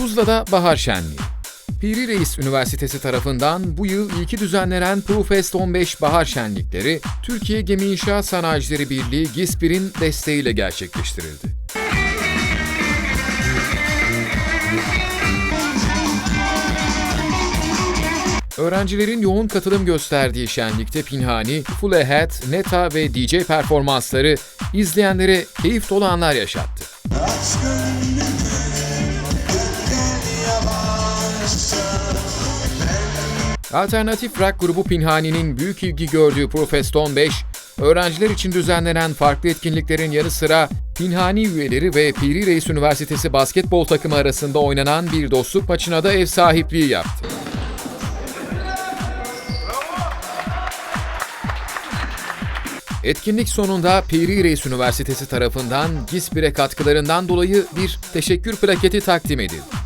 Tuzla'da Bahar Şenliği. Piri Reis Üniversitesi tarafından bu yıl ilki düzenlenen ProFest 15 Bahar Şenlikleri, Türkiye Gemi İnşaat Sanayicileri Birliği GİSPİR'in desteğiyle gerçekleştirildi. Öğrencilerin yoğun katılım gösterdiği şenlikte Pinhani, Full Ahead, Neta ve DJ performansları izleyenlere keyif dolu anlar yaşattı. Alternatif rock grubu Pinhani'nin büyük ilgi gördüğü Profest 15, öğrenciler için düzenlenen farklı etkinliklerin yanı sıra Pinhani üyeleri ve Piri Reis Üniversitesi basketbol takımı arasında oynanan bir dostluk maçına da ev sahipliği yaptı. Etkinlik sonunda Piri Reis Üniversitesi tarafından GİSPİR'e katkılarından dolayı bir teşekkür plaketi takdim edildi.